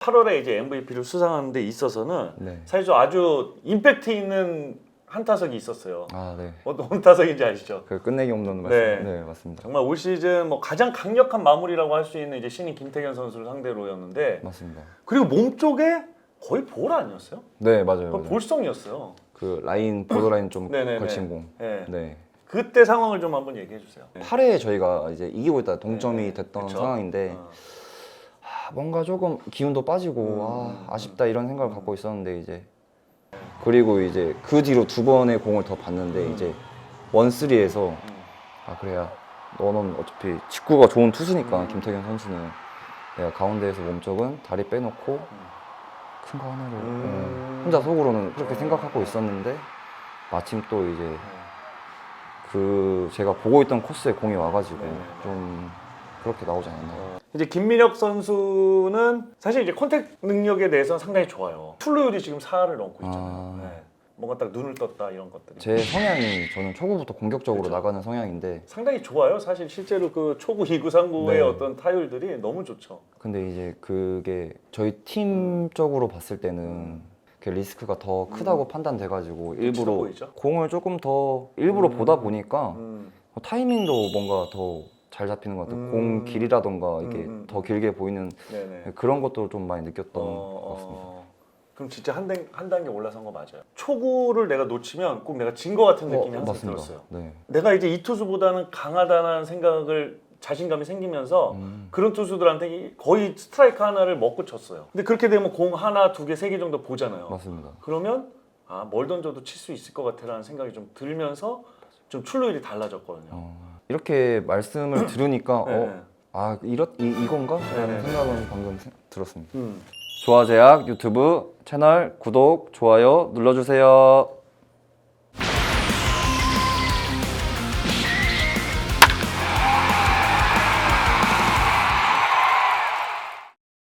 8월에 이제 MVP를 수상하는 데 있어서는 네. 사실 좀 아주 임팩트 있는 한 타석이 있었어요. 아, 네. 어떤 타석인지 아시죠? 그 끝내기 홈런 말씀. 네. 네. 맞습니다. 정말 올 시즌 뭐 가장 강력한 마무리라고 할 수 있는 이제 신인 김태균 선수를 상대로였는데 맞습니다. 그리고 몸 쪽에 거의 볼 아니었어요? 네, 맞아요. 그 맞아요. 볼성이었어요. 그 라인 보더라인 좀 네네네. 걸친 공. 네. 네. 그때 상황을 좀 한번 얘기해 주세요. 8회에 저희가 이제 이기고 있다 동점이 네, 됐던 그쵸? 상황인데 어. 아, 뭔가 조금 기운도 빠지고 음. 아, 아쉽다 이런 생각을 갖고 있었는데 이제 그리고 이제 그 뒤로 두 번의 공을 더 봤는데 음. 이제 원쓰리에서 음. 아 그래야 너는 어차피 직구가 좋은 투수니까 음. 김태균 선수는 내가 가운데에서 몸쪽은 다리 빼놓고 큰 거 하나로 음. 어, 혼자 속으로는 그렇게 어. 생각하고 있었는데 마침 또 이제 그 제가 보고 있던 코스에 공이 와가지고 네. 좀 그렇게 나오지 않았나 어. 이제 김민혁 선수는 사실 이제 컨택 능력에 대해서 는 상당히 좋아요. 출루율이 지금 4를 넘고 있잖아요. 아. 네. 뭔가 딱 눈을 떴다 이런 것들이. 제 성향이 저는 초구부터 공격적으로 그쵸. 나가는 성향인데 상당히 좋아요. 사실 실제로 그 초구 2구 3구의 네. 어떤 타율들이 너무 좋죠. 근데 이제 그게 저희 팀적으로 봤을 때는 그 리스크가 더 크다고 판단돼가지고 일부러 음. 보이죠? 공을 조금 더 일부러 음. 보다 보니까 음. 타이밍도 뭔가 더 잘 잡히는 것 같아요. 음. 공 길이라던가 이게 음, 음. 더 길게 보이는 네네. 그런 것도 좀 많이 느꼈던 것 어, 같습니다. 어. 그럼 진짜 한, 단, 한 단계 올라선 거 맞아요. 초구를 내가 놓치면 꼭 내가 진 거 같은 느낌이 항상 들었어요. 네. 내가 이제 이 투수보다는 강하다는 생각을 자신감이 생기면서 음. 그런 투수들한테 이- 거의 스트라이크 하나를 먹고 쳤어요. 근데 그렇게 되면 공 하나, 두 개, 세 개 정도 보잖아요. 맞습니다. 그러면 아, 뭘 던져도 칠 수 있을 것 같아라는 생각이 좀 들면서 좀 출루율이 달라졌거든요. 어, 이렇게 말씀을 들으니까 네. 어, 아 이렇 이, 이건가? 네. 라는 생각은 방금 세- 들었습니다. 음. 조화제약 유튜브 채널 구독, 좋아요 눌러주세요.